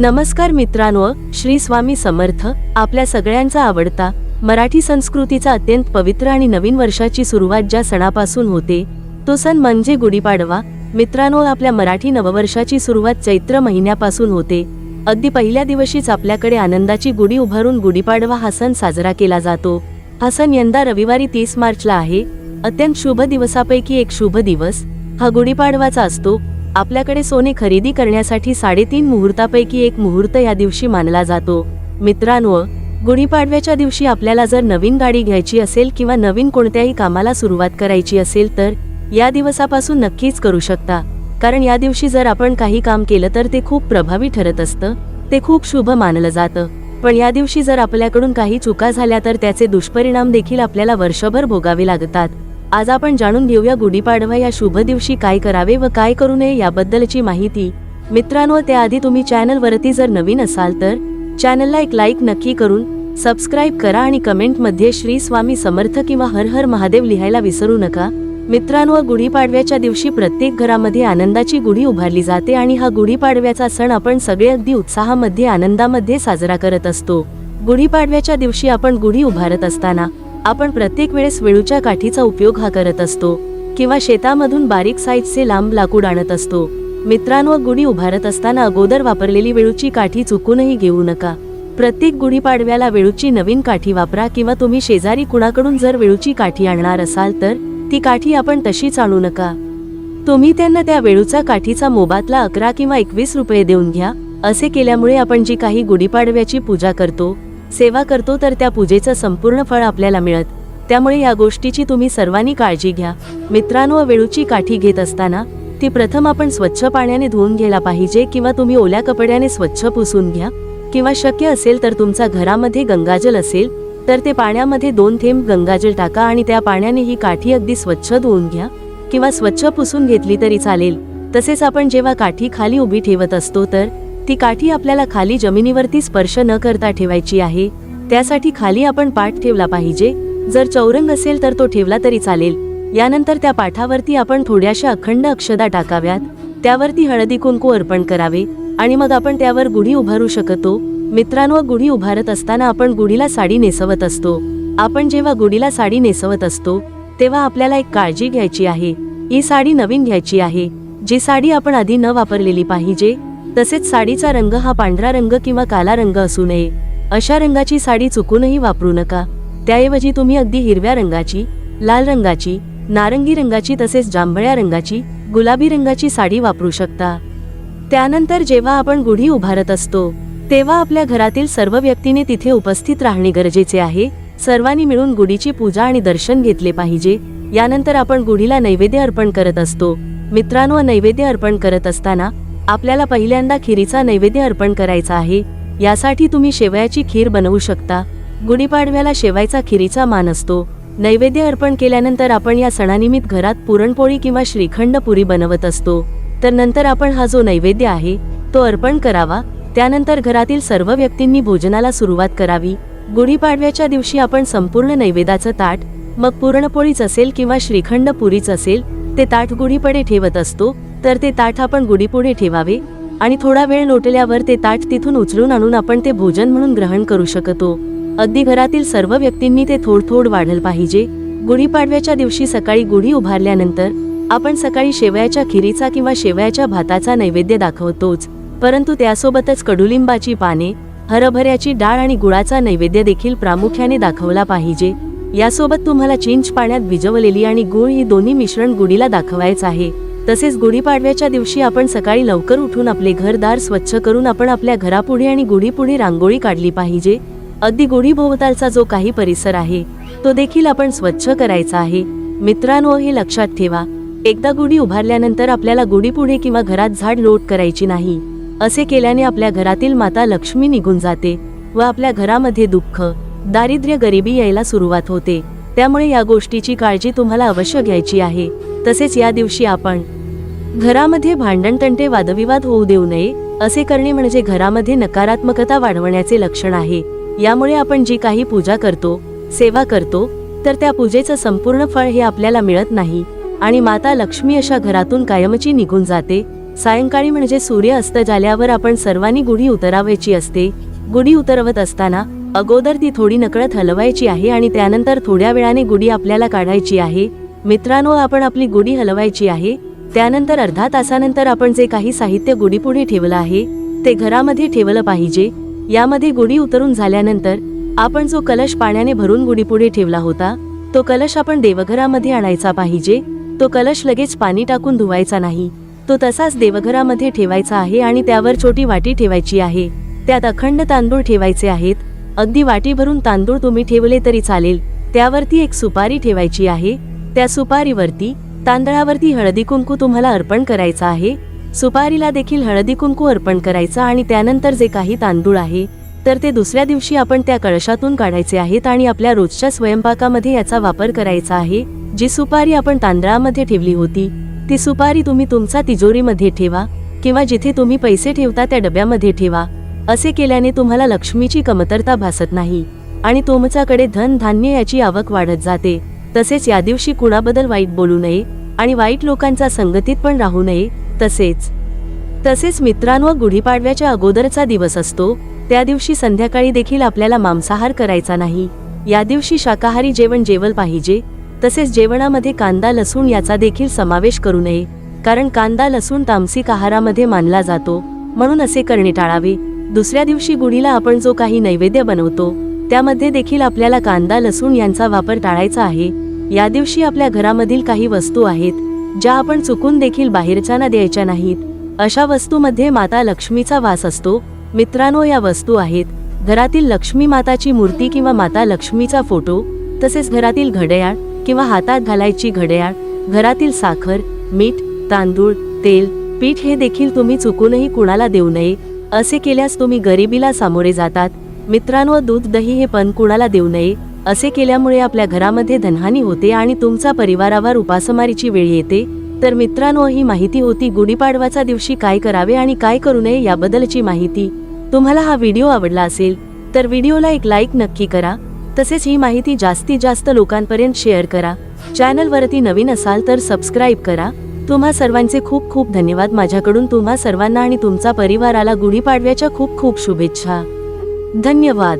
नमस्कार मित्रांनो श्री स्वामी समर्थ आपल्या सगळ्यांचा आवडता मराठी संस्कृतीचा अत्यंत पवित्र आणि नवीन वर्षाची सुरुवात ज्या सणापासून होते तो सण म्हणजे गुढीपाडवा. मित्रांनो आपल्या मराठी नववर्षाची सुरुवात चैत्र महिन्यापासून होते. अगदी पहिल्या दिवशीच आपल्याकडे आनंदाची गुढी उभारून गुढीपाडवा हा सण साजरा केला जातो. हा सण यंदा रविवारी तीस मार्चला आहे. अत्यंत शुभ दिवसापैकी एक शुभ दिवस. हा गुढीपाडवाचा असतो. आपल्याकडे सोने खरेदी करण्यासाठी साडेतीन मुहूर्तापैकी एक मुहूर्त या दिवशी मानला जातो. मित्रांनो गुढीपाडव्याच्या दिवशी आपल्याला जर नवीन गाडी घ्यायची असेल किंवा नवीन कोणत्याही कामाला सुरुवात करायची असेल तर या दिवसापासून नक्कीच करू शकता. कारण या दिवशी जर आपण काही काम केलं तर ते खूप प्रभावी ठरत असतं. ते खूप शुभ मानलं जातं. पण या दिवशी जर आपल्याकडून काही चुका झाल्या तर त्याचे दुष्परिणाम देखील आपल्याला वर्षभर भोगावे लागतात. आज आपण जाणून घेऊया गुढीपाडवा या शुभ दिवशी काय करावे व काय करू नये याबद्दलची माहिती. मित्रांनो त्याआधी तुम्ही चॅनलवरती जर नवीन असाल तर चॅनलला एक लाईक नक्की करून सबस्क्राईब करा आणि कमेंटमध्ये श्री स्वामी समर्थ किंवा हर हर महादेव लिहायला विसरू नका. मित्रांनो गुढीपाडव्याच्या दिवशी प्रत्येक घरामध्ये आनंदाची गुढी उभारली जाते आणि हा गुढीपाडव्याचा सण आपण सगळे अगदी उत्साहामध्ये आनंदामध्ये साजरा करत असतो. गुढीपाडव्याच्या दिवशी आपण गुढी उभारत असताना आपण प्रत्येक वेळेस वेळूच्या काठीचा उपयोग हा करत असतो किंवा शेतामधून बारीक साईजचे लांब लाकूड आणत असतो. मित्रांनो गुढी उभारत असताना अगोदर वापरलेली वेळूची काठी चुकूनही घेऊ नका. प्रत्येक गुढीपाडव्याला वेळूची नवीन काठी वापरा किंवा तुम्ही शेजारी कुणाकडून जर वेळूची काठी आणणार असाल तर ती काठी आपण तशीच आणू नका. तुम्ही त्यांना त्या वेळूचा काठीचा मोबातला अकरा किंवा एकवीस रुपये देऊन घ्या. असे केल्यामुळे आपण जी काही गुढीपाडव्याची पूजा करतो सेवा करतो तर त्या पूजेचं संपूर्ण फळ आपल्याला मिळत. त्यामुळे या गोष्टीची तुम्ही सर्वांनी काळजी घ्या. मित्रांनो वेळूची काठी घेत असताना ती प्रथम आपण स्वच्छ पाण्याने धुवून घ्यायला पाहिजे किंवा तुम्ही ओल्या कपड्याने स्वच्छ पुसून घ्या. किंवा शक्य असेल तर तुमचा घरामध्ये गंगाजल असेल तर ते पाण्यामध्ये दोन थेंब गंगाजल टाका आणि त्या पाण्याने ही काठी अगदी स्वच्छ धुवून घ्या. किंवा स्वच्छ पुसून घेतली तरी चालेल. तसेच आपण जेव्हा काठी खाली उभी ठेवत असतो तर ती काठी आपल्याला खाली जमिनीवरती स्पर्श न करता ठेवायची आहे. त्यासाठी खाली आपण पाठ ठेवला पाहिजे. जर चौरंग असेल तर तो ठेवला तरी चालेल. यानंतर त्या पाठावरती आपण थोड्याशा अखंड अक्षदा टाकाव्यात. त्यावरती हळदी कुंकू अर्पण करावे. आणि मग आपण त्यावर गुढी उभारू शकतो. मित्रांनो गुढी उभारत असताना आपण गुढीला साडी नेसवत असतो. आपण जेव्हा गुढीला साडी नेसवत असतो तेव्हा आपल्याला एक काळजी घ्यायची आहे. ही साडी नवीन घ्यायची आहे. जी साडी आपण आधी न वापरलेली पाहिजे तसेच साडीचा रंग हा पांढरा रंग किंवा काला रंग असू नये. अशा रंगाची साडी चुकूनही वापरू नका. त्याऐवजी तुम्ही अगदी हिरव्या रंगाची लाल रंगाची नारंगी रंगाची तसेच जांभळ्या रंगाची गुलाबी रंगाची साडी वापरू शकता. त्यानंतर जेव्हा आपण गुढी उभारत असतो तेव्हा आपल्या घरातील सर्व व्यक्तीने तिथे उपस्थित राहणे गरजेचे आहे. सर्वांनी मिळून गुढीची पूजा आणि दर्शन घेतले पाहिजे. यानंतर आपण गुढीला नैवेद्य अर्पण करत असतो. मित्रांनो नैवेद्य अर्पण करत असताना आपल्याला पहिल्यांदा खिरीचा नैवेद्य अर्पण करायचा आहे. यासाठी तुम्ही शेवयाची खीर बनवू शकता. गुढीपाडव्याला शेवायचा खिरीचा मान असतो. नैवेद्य अर्पण केल्यानंतर आपण या सणानिमित्त घरात पुरणपोळी किंवा श्रीखंड पुरी बनवत असतो. तर नंतर आपण हा जो नैवेद्य आहे तो अर्पण करावा. त्यानंतर घरातील सर्व व्यक्तींनी भोजनाला सुरुवात करावी. गुढीपाडव्याच्या दिवशी आपण संपूर्ण नैवेद्याचं ताट मग पुरणपोळीच असेल किंवा श्रीखंड पुरीच असेल ते ताट गुढीपडे ठेवत असतो. तर ते ताट आपण गुढीपुढे ठेवावे आणि थोडा वेळ लोटल्यावर ते ताट तिथून उचलून आणून आपण ते भोजन म्हणून ग्रहण करू शकतो. अगदी घरातील सर्व व्यक्तींनी ते थोड थोड वाढलं पाहिजे. गुढीपाडव्याच्या दिवशी सकाळी गुढी उभारल्यानंतर आपण सकाळी शेवयाच्या खिरीचा किंवा शेवयाच्या भाताचा नैवेद्य दाखवतोच. परंतु त्यासोबतच कडुलिंबाची पाने हरभऱ्याची डाळ आणि गुळाचा नैवेद्य देखील प्रामुख्याने दाखवला पाहिजे. यासोबत तुम्हाला चिंच पाण्यात भिजवलेली आणि गुळ ही दोन्ही मिश्रण गुढीला दाखवायचं आहे. तसेच गुढीपाडव्याच्या दिवशी आपण सकाळी लवकर उठून आपले घरदार स्वच्छ करून आपण आपल्या घरापुढे आणि गुढीपुढे रांगोळी काढली पाहिजे. अगदी गुढी भोवतालचा जो काही परिसर आहे तो देखील आपण स्वच्छ करायचा आहे. मित्रांनो हे लक्षात ठेवा. एकदा गुढी उभारल्यानंतर आपल्याला गुढीपुढे किंवा घरात झाड लोट करायची नाही. असे केल्याने आपल्या घरातील माता लक्ष्मी निघून जाते व आपल्या घरामध्ये दुःख दारिद्र्य गरिबी यायला सुरुवात होते. त्यामुळे या गोष्टीची काळजी तुम्हाला अवश्य घ्यायची आहे. तसेच या दिवशी आपण घरामध्ये भांडणतंटे वादविवाद होऊ देऊ नये असे करणे म्हणजे घरामध्ये नकारात्मकता वाढवण्याचे लक्षण आहे. यामुळे आपण जी काही पूजा करतो सेवा करतो तर त्या पूजेचं संपूर्ण फळ हे आपल्याला मिळत नाही. आणि माता लक्ष्मी अशा घरातून कायमची निघून जाते. सायंकाळी म्हणजे सूर्य अस्त झाल्यावर आपण सर्वांनी गुढी उतरावायची असते. गुढी उतरवत असताना अगोदर ती थोडी नकळत हलवायची आहे आणि त्यानंतर थोड्या वेळाने गुढी आपल्याला काढायची आहे. मित्रांनो आपण आपली गुढी हलवायची आहे. त्यानंतर अर्धा तासानंतर आपण जे काही साहित्य गुढीपुढे ठेवलं आहे ते घरामध्ये ठेवलं पाहिजे. यामध्ये गुढी उतरून झाल्यानंतर आपण जो कलश पाण्याने भरून गुढीपुढे ठेवला होता तो कलश आपण देवघरामध्ये आणायचा पाहिजे. तो कलश लगेच पाणी टाकून धुवायचा नाही. तो तसाच देवघरामध्ये ठेवायचा आहे आणि त्यावर छोटी वाटी ठेवायची आहे. त्यात अखंड तांदूळ ठेवायचे आहेत. अगदी वाटी भरून तांदूळ तुम्ही ठेवले तरी चालेल. त्यावरती एक सुपारी ठेवायची आहे. त्या सुपारीवरती तांदळावरती हळदी कुंकू तुम्हाला अर्पण करायचा आहे. सुपारीला देखील हळदी कुंकू अर्पण करायचा आणि त्यानंतर जे काही तांदूळ आहे तर ते दुसऱ्या दिवशी आपण त्या कळशातून काढायचे आहेत आणि आपल्या रोजच्या स्वयंपाकामध्ये याचा वापर करायचा आहे. जी सुपारी आपण तांदळामध्ये ठेवली होती ती सुपारी तुम्ही तुमचा तिजोरीमध्ये ठेवा किंवा जिथे तुम्ही पैसे ठेवता त्या डब्यामध्ये ठेवा. असे केल्याने तुम्हाला लक्ष्मीची कमतरता भासत नाही आणि तुमच्याकडे धन धान्य याची आवक वाढत जाते. तसेच या दिवशी कुणाबद्दल वाईट बोलू नये आणि वाईट लोकांचा संगतीत पण राहू नये तसेच. तसेच मित्रांनो गुढीपाडव्याच्या अगोदरचा दिवस असतो त्या दिवशी संध्याकाळी देखील आपल्याला मांसाहार करायचा नाही. या दिवशी शाकाहारी जेवण जेवल पाहिजे तसेच जेवणामध्ये कांदा लसूण याचा देखील समावेश करू नये कारण कांदा लसूण तामसिक आहारामध्ये मानला जातो म्हणून असे करणे टाळावे. दुसऱ्या दिवशी गुढीला आपण जो काही नैवेद्य बनवतो त्यामध्ये देखील आपल्याला कांदा लसूण यांचा वापर टाळायचा आहे. या दिवशी आपल्या घरामधील काही वस्तू आहेत ज्या आपण चुकून देखील बाहेरच्यांना द्यायच्या नाहीत. अशा वस्तूमध्ये माता लक्ष्मीचा वास असतो. मित्रांनो या वस्तू आहेत. घरातील लक्ष्मी माताची मूर्ती किंवा माता लक्ष्मीचा फोटो तसेच घरातील घड्याळ किंवा हातात घालायची घड्याळ घरातील साखर मीठ तांदूळ तेल पीठ हे देखील तुम्ही चुकूनही कुणाला देऊ नये असे केल्यास तुम्ही गरिबीला सामोरे जातात. मित्रांनो दूध दही हे पण कुणाला देऊ नये. असे केल्यामुळे आपल्या घरामध्ये धनहानी होते आणि तुमचा परिवारावर उपासमारीची वेळ येते? तर मित्रांनो ही माहिती होती गुढीपाडवाचा दिवशी काय करावे आणि काय करू नये याबद्दलची माहिती. तुम्हाला हा व्हिडिओ आवडला असेल तर व्हिडिओला एक लाईक नक्की करा. तसेच ही माहिती जास्तीत जास्त लोकांपर्यंत शेअर करा. चॅनलवरती नवीन असाल तर सबस्क्राईब करा. तुम्हा सर्वांचे खूप खूप धन्यवाद. माझ्याकडून तुम्हा सर्वांना आणि तुमचा परिवाराला गुढीपाडव्याच्या खूप खूप शुभेच्छा. धन्यवाद.